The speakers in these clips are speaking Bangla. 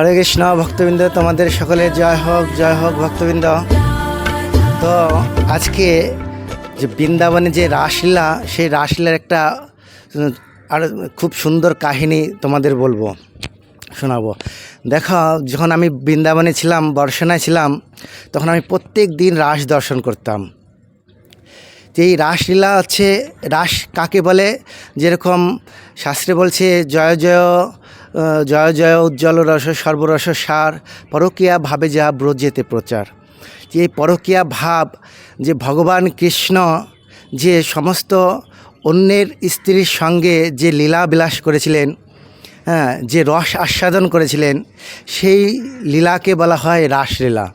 হরে কৃষ্ণ, ভক্তবৃন্দ, তোমাদের সকলে জয় হোক জয় হোক ভক্তবৃন্দ। তো আজকে যে বৃন্দাবনে যে রাসলীলা, সেই রাসলীলার একটা আর খুব সুন্দর কাহিনী তোমাদের বলব, শোনাবো। দেখো, যখন আমি বৃন্দাবনে ছিলাম বর্ষণায় ছিলাম, তখন আমি প্রত্যেক দিন রাস দর্শন করতাম। যে এই রাসলীলা হচ্ছে, রাস কাকে বলে? যেরকম শাস্ত্রে বলছে, জয় জয় জয় জয় উজ্জ্বল রস, সর্বরস সার, পরকীয়া ভাবে যা ব্রজেতে প্রচার। যে পরকীয়া ভাব, যে ভগবান কৃষ্ণ, যে সমস্ত অন্যের স্ত্রীর সঙ্গে যে লীলা বিলাস করেছিলেন হ্যাঁ যে রস আস্বাদন করেছিলেন, সেই লীলাকে বলা হয় রাসলীলা।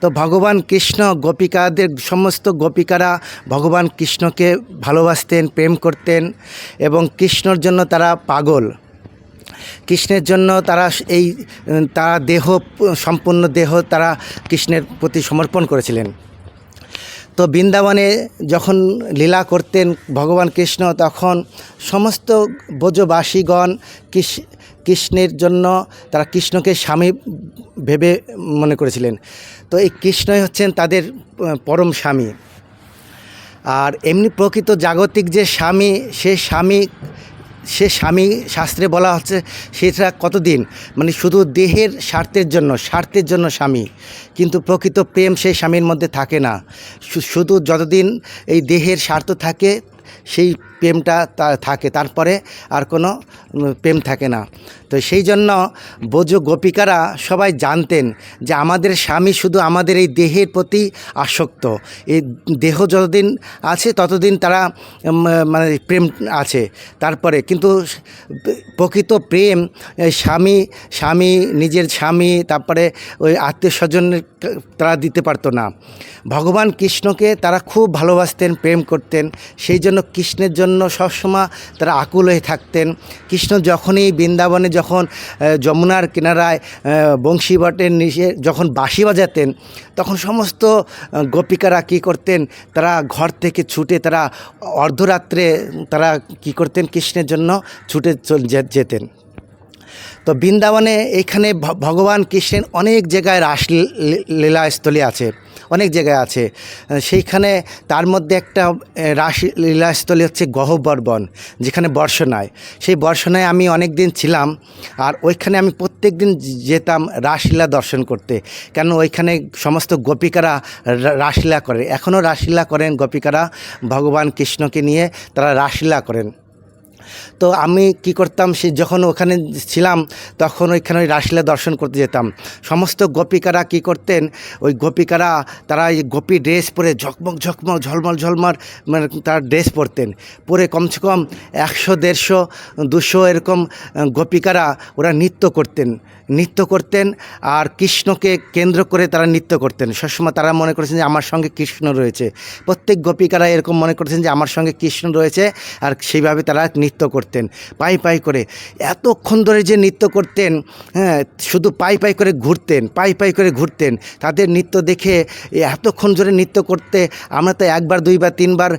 তো ভগবান কৃষ্ণ, গোপিকাদের সমস্ত গোপিকারা ভগবান কৃষ্ণকে ভালোবাসতেন, প্রেম করতেন এবং কৃষ্ণর জন্য তারা পাগল। কৃষ্ণের জন্য তারা এই তারা দেহ, সম্পূর্ণ দেহ তারা কৃষ্ণের প্রতি সমর্পণ করেছিলেন। তো বৃন্দাবনে যখন লীলা করতেন ভগবান কৃষ্ণ, তখন সমস্ত ব্রজবাসীগণ কৃষ- কৃষ্ণের জন্য তারা কৃষ্ণকে স্বামী ভেবে মনে করেছিলেন। তো এই কৃষ্ণই হচ্ছেন তাদের পরম স্বামী। আর এমনি প্রকৃত জাগতিক যে স্বামী, সে স্বামী সে স্বামী শাস্ত্রে বলা হচ্ছে সেটা কতদিন? মানে শুধু দেহের স্বার্থের জন্য স্বার্থের জন্য স্বামী। কিন্তু প্রকৃত প্রেম সেই স্বামীর মধ্যে থাকে না। শুধু যতদিন এই দেহের স্বার্থ থাকে, সেই প্রেমটা থাকে, তারপরে আর কোনো প্রেম থাকে না। তো সেই জন্য বোঝ গোপিকারা সবাই জানতেন যে আমাদের স্বামী শুধু আমাদের এই দেহের প্রতি আসক্ত। এই দেহ যতদিন আছে, ততদিন তারা মানে প্রেম আছে, তারপরে। কিন্তু প্রকৃত প্রেম স্বামী স্বামী, নিজের স্বামী, তারপরে ওই আত্মীয় স্বজনের তারা দিতে পারতো না। ভগবান কৃষ্ণকে তারা খুব ভালোবাসতেন, প্রেম করতেন। সেই জন্য কৃষ্ণের জন্য সবসময় তারা আকুল হয়ে থাকতেন। কৃষ্ণ যখনই বৃন্দাবনে যখন যমুনার কিনারায় বংশীবটের নিচে যখন বাঁশি বাজাতেন, তখন সমস্ত গোপিকারা কী করতেন, তারা ঘর থেকে ছুটে তারা অর্ধরাত্রে তারা কী করতেন, কৃষ্ণের জন্য ছুটে যেতেন। তো বৃন্দাবনে এইখানে ভ- ভগবান কৃষ্ণের অনেক জায়গায় রাস লীলাস্থলী আছে। অনেক জায়গায় আছে। সেইখানে তার মধ্যে একটা রাশি, লীলাস্থলী হচ্ছে গহ্বর বন যেখানে বর্ষনায় সেই বর্ষনায় আমি অনেক দিন ছিলাম আর ওইখানে আমি প্রত্যেক দিন যেতাম রাসলীলা দর্শন করতে। কেন ওইখানে সমস্ত গোপিকারা রাসলীলা করে। এখনও রাসলীলা করেন গোপিকারা, ভগবান কৃষ্ণকে নিয়ে তারা রাসলীলা করেন। তো আমি কি করতাম, সে যখন ওখানে ছিলাম, তখন ওইখানে ওই রাসলীলা দর্শন করতে যেতাম। সমস্ত গোপিকারা কি করতেন, ওই গোপিকারা, তারা এই গোপী ড্রেস পরে ঝকমক ঝকমক, ঝলমল ঝলমল মানে তার ড্রেস পরতেন। পরে কমসে কম একশো, দেড়শো, দুশো এরকম গোপিকারা ওরা নৃত্য করতেন। নৃত্য করতেন আর কৃষ্ণকে কেন্দ্র করে তারা নৃত্য করতেন। সবসময় তারা মনে করেছেন যে, আমার সঙ্গে কৃষ্ণ রয়েছে। প্রত্যেক গোপিকারা এরকম মনে করছেন যে, আমার সঙ্গে কৃষ্ণ রয়েছে। আর সেইভাবে তারা নৃত্য করতেন, পাই পাই করে। এতক্ষণ ধরে যে নৃত্য করতেন হ্যাঁ শুধু পাই পাই করে ঘুরতেন, পাই পাই করে ঘুরতেন, তাদের নৃত্য দেখে এতক্ষণ ধরে নৃত্য করতে আমরা তো একবার, দুইবার, তিনবার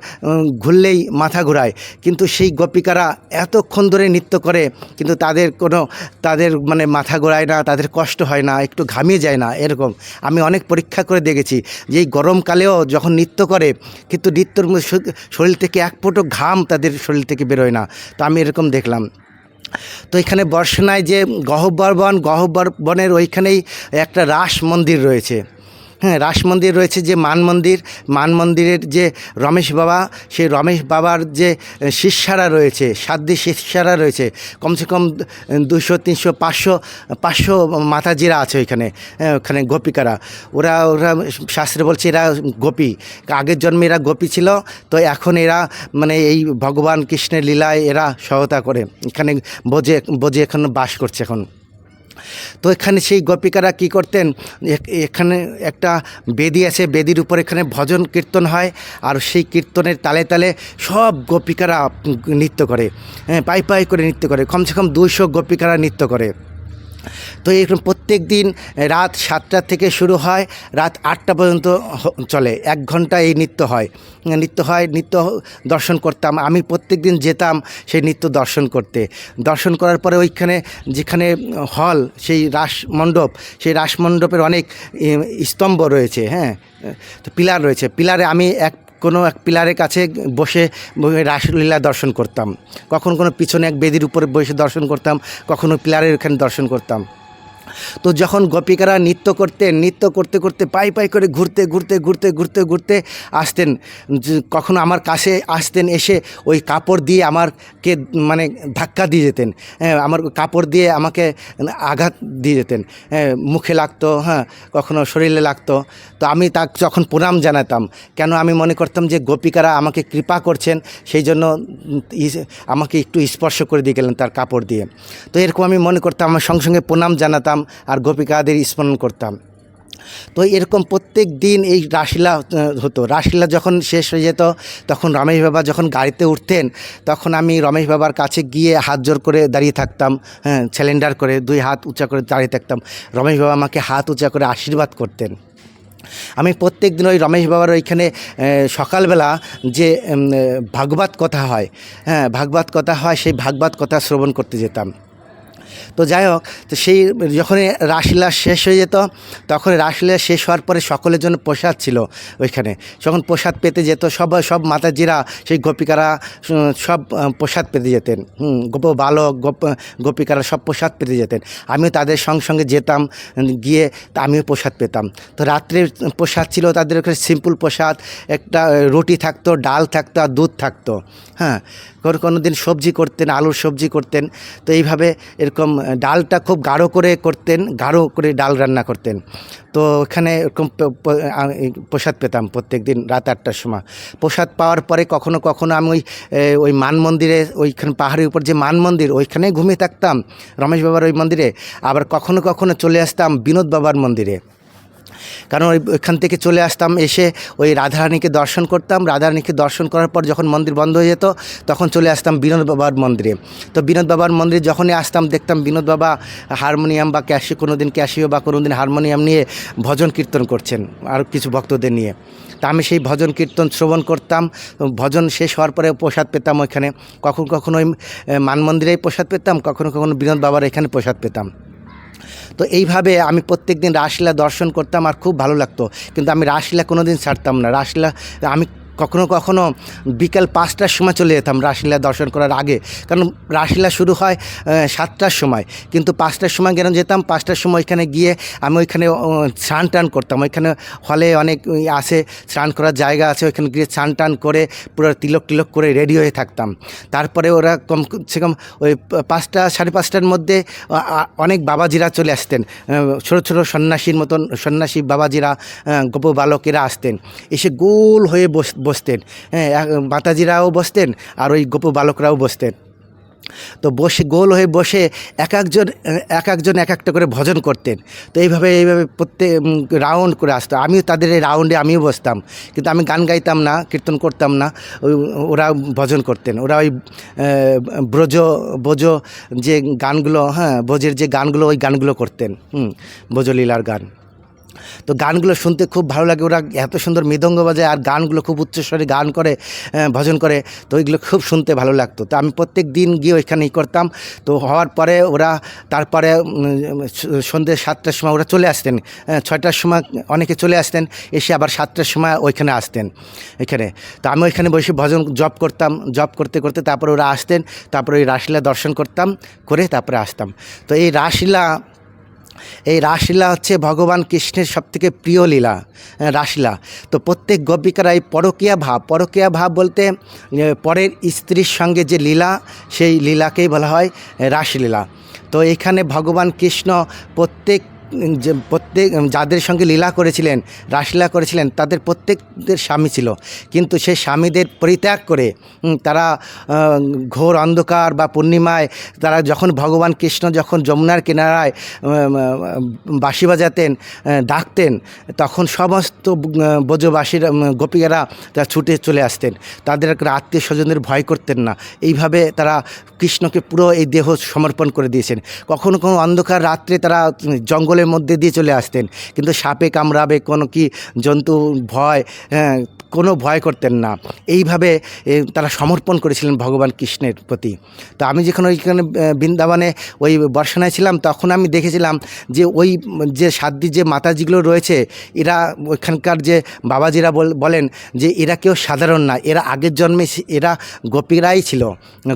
ঘুরলেই মাথা ঘোরায়। কিন্তু সেই গোপিকারা এতক্ষণ ধরে নৃত্য করে, কিন্তু তাদের কোনো, তাদের মানে মাথা ঘোরায় না, তাদের কষ্ট হয় না, একটু ঘামিয়ে যায় না, এরকম। আমি অনেক পরীক্ষা করে দেখেছি। যে এই গরমকালেও যখন নৃত্য করে, কিন্তু নৃত্যর শরীর থেকে এক ফুটো ঘাম তাদের শরীর থেকে বেরোয় না। তো আমি এরকম দেখলাম। তো এখানে বর্ষনায় যে গহ্বর বন গহ্বর বনের ওইখানেই একটা রাস মন্দির রয়েছে। হ্যাঁ রাস মন্দির রয়েছে যে মান মন্দির। মান মন্দিরের যে রমেশ বাবা, সেই রমেশ বাবার যে শিষ্যারা রয়েছে সাধ্যী শিষ্যারা রয়েছে, কমসে কম দুশো, তিনশো, পাঁচশো পাঁচশো মাতাজিরা আছে ওইখানে ওখানে গোপিকারা। ওরা ওরা শাস্ত্রে বলছে এরা গোপী। আগের জন্মে এরা গোপী ছিল, তো এখন এরা মানে এই ভগবান কৃষ্ণের লীলায় এরা সহায়তা করে। এখানে বোঝে বোঝে এখন বাস করছে এখন। তো এখানে সেই গোপিকারা কি করতেন? এখানে একটা বেদি আছে, বেদির উপর এখানে ভজন কীর্তন হয় আর সেই কীর্তনের তালে তালে সব গোপিকারা নৃত্য করে। হ্যাঁ পাই পাই করে নৃত্য করে। কমসে কম দুইশো গোপিকারা নৃত্য করে। তো এরকম প্রত্যেক দিন রাত সাতটা থেকে শুরু হয়, রাত আটটা পর্যন্ত চলে। এক ঘণ্টা এই নৃত্য হয়। নৃত্য হয়, নৃত্য দর্শন করতাম। আমি প্রত্যেক দিন যেতাম সেই নৃত্য দর্শন করতে। দর্শন করার পরে ওইখানে যেখানে হল, সেই রাস মণ্ডপ সেই রাস মণ্ডপের অনেক স্তম্ভ রয়েছে হ্যাঁ? তো পিলার রয়েছে। পিলারে আমি এক কোনো এক পিলারের কাছে বসে রাসলীলা দর্শন করতাম। কখনো কোনো পিছনে এক বেদির উপরে বসে দর্শন করতাম, কখনো পিলারের ওখানে দর্শন করতাম। তো যখন গোপিকারা নৃত্য করতেন, নৃত্য করতে করতে পাই পাই করে ঘুরতে ঘুরতে ঘুরতে ঘুরতে ঘুরতে আসতেন। কখনো আমার কাছে আসতেন, এসে ওই কাপড় দিয়ে আমারকে মানে ধাক্কা দিয়ে যেতেন। হ্যাঁ আমার কাপড় দিয়ে আমাকে আঘাত দিয়ে যেতেন। হ্যাঁ মুখে লাগতো হ্যাঁ কখনো শরীরে লাগতো। তো আমি তাক যখন প্রণাম জানাতাম, কেন আমি মনে করতাম যে গোপিকারা আমাকে কৃপা করছেন, সেই জন্য আমাকে একটু স্পর্শ করে দিয়ে গেলেন তার কাপড় দিয়ে। তো এরকম আমি মনে করতাম আমার সঙ্গে সঙ্গে প্রণাম জানাতাম। আর গোপিকাদের স্মরণ করতাম। তো এরকম প্রত্যেক দিন এই রাসলীলা হতো। রাসলীলা যখন শেষ হয়ে যেত, তখন রমেশ বাবা যখন গাড়িতে উঠতেন, তখন আমি রমেশ বাবার কাছে গিয়ে হাত জোর করে দাঁড়িয়ে থাকতাম হ্যাঁ স্যালেন্ডার করে, দুই হাত উঁচা করে দাঁড়িয়ে থাকতাম। রমেশ বাবা আমাকে হাত উঁচা করে আশীর্বাদ করতেন। আমি প্রত্যেক দিন ওই রমেশ বাবার ওইখানে সকালবেলা যে ভাগবত কথা হয় হ্যাঁ ভাগবত কথা হয়, সেই ভাগবত কথা শ্রবণ করতে যেতাম। তো যাই হোক তো সেই যখন রাসলীলা শেষ হয়ে যেত তখন রাসলীলা শেষ হওয়ার পরে সকলের জন্য প্রসাদ ছিল ওইখানে। যখন প্রসাদ পেতে যেত সব সব মাতাজিরা সেই গোপিকারা সব প্রসাদ পেতে যেতেন। হুম, গোপ বালক গোপ গোপিকারা সব প্রসাদ পেতে যেতেন। আমিও তাদের সঙ্গে সঙ্গে যেতাম গিয়ে আমিও প্রসাদ পেতাম। তো রাত্রে প্রসাদ ছিল তাদের ওখানে সিম্পল প্রসাদ একটা রুটি থাকতো ডাল থাকতো আর দুধ থাকতো। হ্যাঁ কোনো কোনো দিন সবজি করতেন, আলুর সবজি করতেন। তো এইভাবে এরকম ডালটা খুব গাঢ় করে করতেন, গাঢ় করে ডাল রান্না করতেন। তো ওখানে এরকম প্রসাদ পেতাম প্রত্যেক দিন রাত আটটার সময়। প্রসাদ পাওয়ার পরে কখনো কখনো আমি ওই ওই মান মন্দিরে, ওইখানে পাহাড়ের উপর যে মান মন্দির, ওইখানেই ঘুমিয়ে থাকতাম। রমেশ বাবার ওই মন্দিরে। আবার কখনো কখনো চলে আসতাম বিনোদ বাবার মন্দিরে। কারণ ওই ওইখান থেকে চলে আসতাম, এসে ওই রাধারানীকে দর্শন করতাম। রাধারানীকে দর্শন করার পর যখন মন্দির বন্ধ হয়ে যেত, তখন চলে আসতাম বিনোদ বাবার মন্দিরে। তো বিনোদ বাবার মন্দিরে যখনই আসতাম, দেখতাম বিনোদ বাবা হারমোনিয়াম বা ক্যাশি কোনো দিন ক্যাশিও বা কোনো দিন হারমোনিয়াম নিয়ে ভজন কীর্তন করছেন আর কিছু ভক্তদের নিয়ে। তা আমি সেই ভজন কীর্তন শ্রবণ করতাম। ভজন শেষ হওয়ার পরে প্রসাদ পেতাম ওইখানে। কখন কখনো ওই মান মন্দিরেই প্রসাদ পেতাম, কখনো কখনো বিনোদ বাবার এখানে প্রসাদ পেতাম। তো এইভাবে আমি প্রত্যেক দিন রাসলীলা দর্শন করতাম আর খুব ভালো লাগতো। কিন্তু আমি রাসলীলা কোনো দিন ছাড়তাম না। রাসলীলা, আমি কখনো কখনো বিকাল পাঁচটার সময় চলে যেতাম রাসলীলা দর্শন করার আগে। কারণ রাসলীলা শুরু হয় সাতটার সময়। কিন্তু পাঁচটার সময় কেন যেতাম? পাঁচটার সময় ওইখানে গিয়ে আমি ওইখানে স্নান টান করতাম। ওইখানে হলে অনেক আছে, স্নান করার জায়গা আছে। ওইখানে গিয়ে স্নান টান করে পুরো তিলক টিলক করে রেডি হয়ে থাকতাম। তারপরে ওরা কম, সে কম ওই পাঁচটা, সাড়ে পাঁচটার মধ্যে অনেক বাবাজিরা চলে আসতেন। ছোট ছোট সন্ন্যাসীর মতন সন্ন্যাসী বাবাজিরা গোপ বালকেরা আসতেন। এসে গোল হয়ে বস বসতেন। হ্যাঁ মাতাজিরাও বসতেন আর ওই গোপ বালকরাও বসতেন। তো বসে, গোল হয়ে বসে এক একজন এক একজন এক একটা করে ভজন করতেন। তো এইভাবে এইভাবে প্রত্যেক রাউন্ড করে আসতো। আমিও তাদের এই রাউন্ডে আমিও বসতাম। কিন্তু আমি গান গাইতাম না, কীর্তন করতাম না। ওরা ভজন করতেন। ওরা ওই ব্রজ বোজ যে গানগুলো হ্যাঁ বোজের যে গানগুলো, ওই গানগুলো করতেন। হুম বোজলীলার গান। তো গানগুলো শুনতে খুব ভালো লাগে। ওরা এত সুন্দর মৃদঙ্গ বাজায় আর গানগুলো খুব উচ্চস্বরে গান করে ভজন করে, তো ওইগুলো খুব শুনতে ভালো লাগতো। তো আমি প্রত্যেক দিন গিয়ে ওইখানে ই করতাম। তো হওয়ার পরে ওরা, তারপরে সন্ধ্যে সাতটার সময় ওরা চলে আসতেন। ছয়টার সময় অনেকে চলে আসতেন, এসে আবার সাতটার সময় ওইখানে আসতেন, এখানে। তো আমি ওইখানে বসে ভজন জব করতাম জব করতে করতে তারপরে ওরা আসতেন, তারপরে ওই রাসলীলা দর্শন করতাম, করে তারপরে আসতাম। তো এই রাসলীলা এই রাসলীলা হচ্ছে ভগবান কৃষ্ণের সবথেকে প্রিয় লীলা রাসলীলা তো প্রত্যেক গোপিকারা এই পরকীয়া ভাব পরকীয়া ভাব বলতে পরের স্ত্রীর সঙ্গে যে লীলা, সেই লীলাকেই বলা হয় রাসলীলা তো এখানে ভগবান কৃষ্ণ প্রত্যেক যে প্রত্যেক যাদের সঙ্গে লীলা করেছিলেন রাসলীলা করেছিলেন তাদের প্রত্যেকদের স্বামী ছিল। কিন্তু সেই স্বামীদের পরিত্যাগ করে তারা ঘোর অন্ধকার বা পূর্ণিমায় তারা যখন ভগবান কৃষ্ণ যখন যমুনার কিনারায় বাঁশি বাজাতেন ডাকতেন তখন সমস্ত উম, গোপীরা তারা ছুটে চলে আসতেন। তাদের আত্মীয় স্বজনদের ভয় করতেন না। এইভাবে তারা কৃষ্ণকে পুরো এই দেহ সমর্পণ করে দিয়েছেন। কখনো কোনো অন্ধকার রাত্রে তারা জঙ্গলের মধ্যে দিয়ে চলে আসতেন। কিন্তু সাপে কামড়াবে কোনো কি জন্তু ভয় হ্যাঁ, কোনো ভয় করতেন না। এইভাবে তারা সমর্পণ করেছিলেন ভগবান কৃষ্ণের প্রতি। তো আমি যখন ওইখানে বৃন্দাবনে ওই বর্ষণায় ছিলাম, তখন আমি দেখেছিলাম যে ওই, যে সাদ্দি যে মাতাজিগুলো রয়েছে, এরা ওইখানকার যে বাবাজিরা বল- বলেন যে এরা কেউ সাধারণ না। এরা আগের জন্মে এরা গোপীরাই ছিল।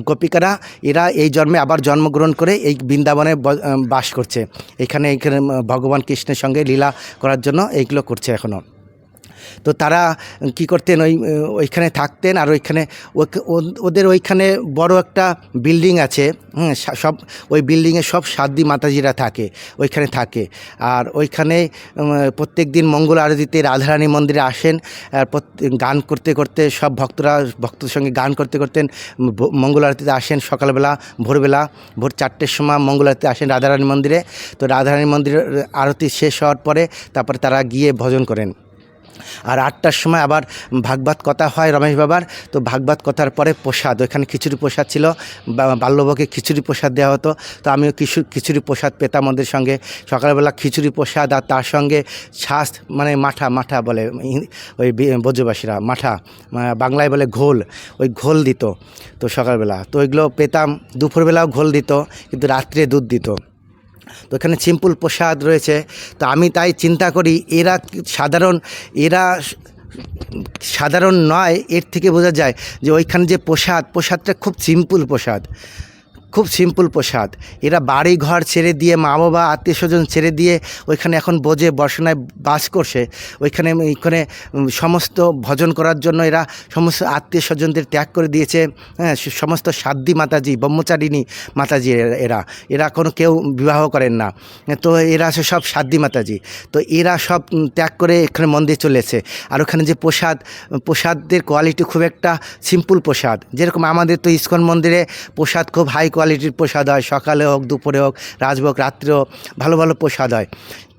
গোপিকারা, এরা এই জন্মে আবার জন্মগ্রহণ করে এই বৃন্দাবনে বাস করছে। এখানে এখানে ভগবান কৃষ্ণের সঙ্গে লীলা করার জন্য এইগুলো করছে এখনও তো তারা কি করতেন, ওই, ওইখানে থাকতেন আর ওইখানে ওদের ওইখানে বড় একটা বিল্ডিং আছে সব, ওই বিল্ডিংয়ে সব সাদ্দি মাতাজিরা থাকে, ওইখানে থাকে। আর ওইখানে প্রত্যেক দিন মঙ্গল আরতিতে রাধারানী মন্দিরে আসেন, আর গান করতে করতে সব ভক্তরা, ভক্তদের সঙ্গে গান করতে করতেন মঙ্গল আরতিতে আসেন সকালবেলা, ভোরবেলা, ভোর চারটের সময় মঙ্গল আরতিতে আসেন রাধারানী মন্দিরে। তো রাধারানী মন্দিরের আরতি শেষ হওয়ার পরে তারপরে তারা গিয়ে ভজন করেন। আর আটটার সময় আবার ভাগবত কথা হয় রমেশ বাবার। তো ভাগবত কথার পরে প্রসাদ, ওইখানে খিচুড়ি প্রসাদ ছিল, বা- বাল্যভোগে খিচুড়ি প্রসাদ দেওয়া হতো। তো আমিও কিছু, খিচুড়ি প্রসাদ পেতাম ওদের সঙ্গে। সকালবেলা খিচুড়ি প্রসাদ আর তার সঙ্গে ছাস মানে মাঠা মাঠা বলে ওই বি- ব্রজবাসীরা মাঠা বাংলায় বলে ঘোল, ওই ঘোল দিত। তো সকালবেলা, তো ওইগুলো পেতাম, দুপুরবেলাও ঘোল দিত, কিন্তু রাত্রে দুধ দিত। তো এখানে সিম্পল প্রসাদ রয়েছে। তো আমি তাই চিন্তা করি, এরা সাধারণ এরা সাধারণ নয়, এর থেকে বোঝা যায় যে ওইখানে যে প্রসাদ, প্রসাদটা খুব সিম্পল প্রসাদ। খুব সিম্পল প্রসাদ। এরা বাড়ি ঘর ছেড়ে দিয়ে মা বাবা আত্মীয় স্বজন ছেড়ে দিয়ে ওইখানে এখন বোঝে, বর্ষণায় বাস করছে। ওইখানে ওইখানে সমস্ত ভজন করার জন্য এরা সমস্ত আত্মীয় স্বজনদের ত্যাগ করে দিয়েছে। হ্যাঁ সমস্ত সাধ্বী মাতাজি, ব্রহ্মচারিণী মাতাজি এরা- এরা কোনো কেউ বিবাহ করেন না। তো এরা সব সাধ্বী মাতাজি। তো এরা সব ত্যাগ করে এখানে মন্দির চলেছে আর ওখানে যে প্রসাদ, প্রসাদের কোয়ালিটি খুব একটা সিম্পল প্রসাদ। যেরকম আমাদের তো ইস্কন মন্দিরে প্রসাদ খুব হাই কোয়ালিটির প্রসাদ হয়, সকালে হোক, দুপুরে হোক, রাজভোগ, রাত্রে হোক, ভালো ভালো প্রসাদ হয়।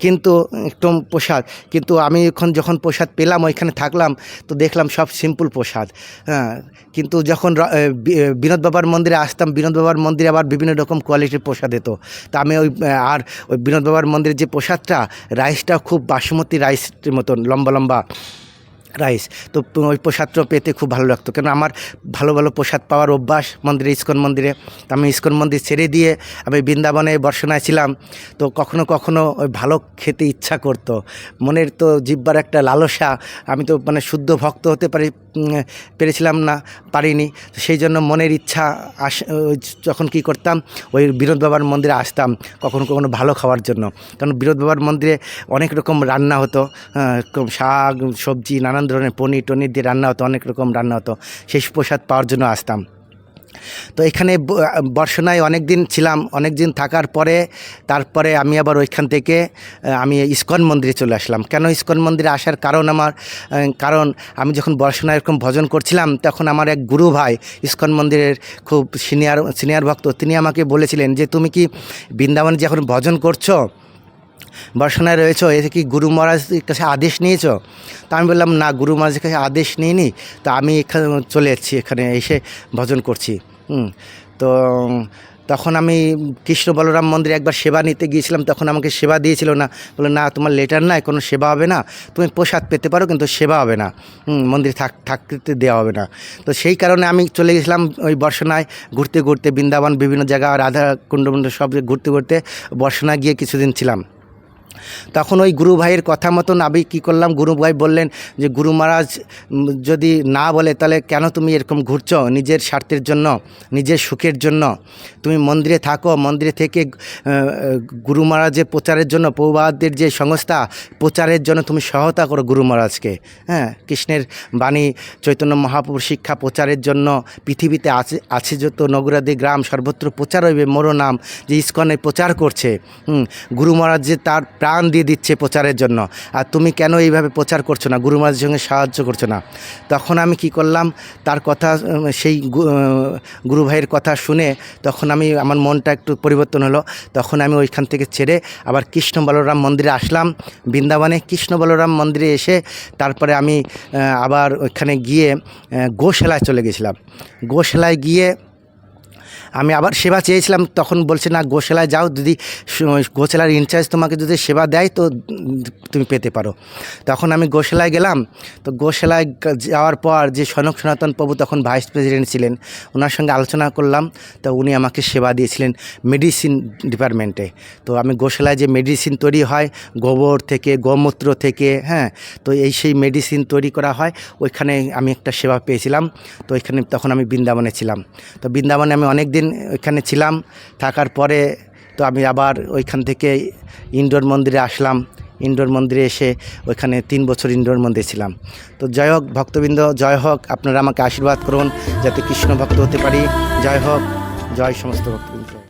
কিন্তু, একটু প্রসাদ, কিন্তু আমি এখন যখন প্রসাদ পেলাম, ওইখানে থাকলাম, তো দেখলাম সব সিম্পল প্রসাদ হ্যাঁ। কিন্তু যখন বিনোদ বাবার মন্দিরে আসতাম, বিনোদ বাবার মন্দিরে আবার বিভিন্ন রকম কোয়ালিটির প্রসাদ হতো তা আমি ওই আর ওই বিনোদ বাবার মন্দিরের যে প্রসাদটা রাইসটা খুব বাসমতি রাইসের মতন, লম্বা লম্বা রাইস। তো ওই প্রসাদটা পেতে খুব ভালো লাগতো। কেন আমার ভালো ভালো প্রসাদ পাওয়ার অভ্যাস মন্দিরে, ইস্কন মন্দিরে। আমি ইস্কন মন্দির ছেড়ে দিয়ে আমি বৃন্দাবনে বর্ষণায় ছিলাম। তো কখনো কখনো ওই ভালো খেতে ইচ্ছা করতো। মনের তো জিব্বার একটা লালসা। আমি তো মানে শুদ্ধ ভক্ত হতে পারি পেরেছিলাম না, পারিনি। সেই জন্য মনের ইচ্ছা আস যখন কি করতাম, ওই বিনোদ বাবার মন্দিরে আসতাম কখনো কখনো ভালো খাওয়ার জন্য। কারণ বিনোদ বাবার মন্দিরে অনেক রকম রান্না হতো শাক, সবজি, নানান ধরনের পনির টনির দিয়ে রান্না হতো, অনেক রকম রান্না হতো। সেই প্রসাদ পাওয়ার জন্য আসতাম। তো এখানে ব- বর্ষণায় অনেক দিন ছিলাম অনেক দিন থাকার পরে, তারপরে আমি আবার ওইখান থেকে আমি ইস্কন মন্দিরে চলে আসলাম। কেন ইস্কন মন্দিরে আসার কারণ আমার কারণ আমি যখন বর্ষণায় এরকম ভজন করছিলাম, তখন আমার এক গুরু ভাই, ইস্কন মন্দিরের খুব সিনিয়র সিনিয়র ভক্ত, তিনি আমাকে বলেছিলেন যে, তুমি কি বৃন্দাবনে যখন ভজন করছ বর্ষণায় রয়েছো এসে কি গুরু মহারাজের কাছে আদেশ নিয়েছ? তা আমি বললাম, না, গুরু মহারাজের কাছে আদেশ নিইনি। তো আমি এখানে চলে যাচ্ছি, এখানে এসে ভজন করছি। তো তখন আমি কৃষ্ণ বলরাম মন্দিরে একবার সেবা নিতে গিয়েছিলাম, তখন আমাকে সেবা দিয়েছিল না। বলে না, তোমার লেটার নাই, কোনো সেবা হবে না। তুমি প্রসাদ পেতে পারো, কিন্তু সেবা হবে না। মন্দিরে থাক, থাকতে দেওয়া হবে না। তো সেই কারণে আমি চলে গেছিলাম ওই বর্ষণায় ঘুরতে ঘুরতে বৃন্দাবন, বিভিন্ন জায়গা, রাধা কুণ্ড মুণ্ড সব ঘুরতে ঘুরতে বর্ষণায় গিয়ে কিছুদিন ছিলাম। তখন ওই গুরু ভাইয়ের কথা মতন আমি কী করলাম? গুরু ভাই বললেন যে, গুরু মহারাজ যদি না বলে তাহলে কেন তুমি এরকম ঘুরছো? নিজের স্বার্থের জন্য, নিজের সুখের জন্য। তুমি মন্দিরে থাকো। মন্দিরে থেকে গুরু মহারাজের প্রচারের জন্য পৌবাদের যে সংস্থা, প্রচারের জন্য তুমি সহায়তা করো গুরু মহারাজকে। হ্যাঁ কৃষ্ণের বাণী, চৈতন্য মহাপুর শিক্ষা প্রচারের জন্য পৃথিবীতে আছে আছে যত নগরাদি গ্রাম, সর্বত্র প্রচার হইবে। মোরো নাম যে ইস্কনে প্রচার করছে গুরু মহারাজ যে তার প্রাণ দিয়ে দিচ্ছে প্রচারের জন্য। আর তুমি কেন এইভাবে প্রচার করছ না? গুরু মহারাজের সঙ্গে সাহায্য করছ না? তখন আমি কি করলাম? তার কথা সেই গুরু ভাইয়ের কথা শুনে তখন আমি, আমার মনটা একটু পরিবর্তন হলো। তখন আমি ওইখান থেকে ছেড়ে আবার কৃষ্ণ বলরাম মন্দিরে আসলাম। বৃন্দাবনে কৃষ্ণ বলরাম মন্দিরে এসে তারপরে আমি আবার ওইখানে গিয়ে গোশালায় চলে গেছিলাম। গোশালায় গিয়ে আমি আবার সেবা চেয়েছিলাম, তখন বলছে, না, গোশালায় যাও, যদি গোশালার ইনচার্জ তোমাকে যদি সেবা দেয়, তো তুমি পেতে পারো। তখন আমি গোশালায় গেলাম, তো গোশালায় যাওয়ার পর যে সনক সনাতন প্রভু তখন ভাইস প্রেসিডেন্ট ছিলেন ওনার সঙ্গে আলোচনা করলাম, তো উনি আমাকে সেবা দিয়েছিলেন মেডিসিন ডিপার্টমেন্টে তো আমি গোশালায় যে মেডিসিন তৈরি হয়, গোবর থেকে, গোমূত্র থেকে হ্যাঁ তো এই সেই মেডিসিন তৈরি করা হয়, ওইখানে আমি একটা সেবা পেয়েছিলাম, তো ওইখানে তখন আমি বৃন্দাবনে ছিলাম। তো বৃন্দাবনে আমি অনেক দিন ওইখানে ছিলাম, থাকার পরে তো আমি আবার ওইখান থেকে ইন্ডোর মন্দিরে আসলাম। ইন্ডোর মন্দিরে এসে ওইখানে তিন বছর ইন্ডোর মন্দিরে ছিলাম। তো জয় হোক, ভক্তবৃন্দ জয় হোক, আপনারা আমাকে আশীর্বাদ করুন যাতে কৃষ্ণ ভক্ত হতে পারি। জয় হোক, জয় সমস্ত ভক্তবৃন্দ।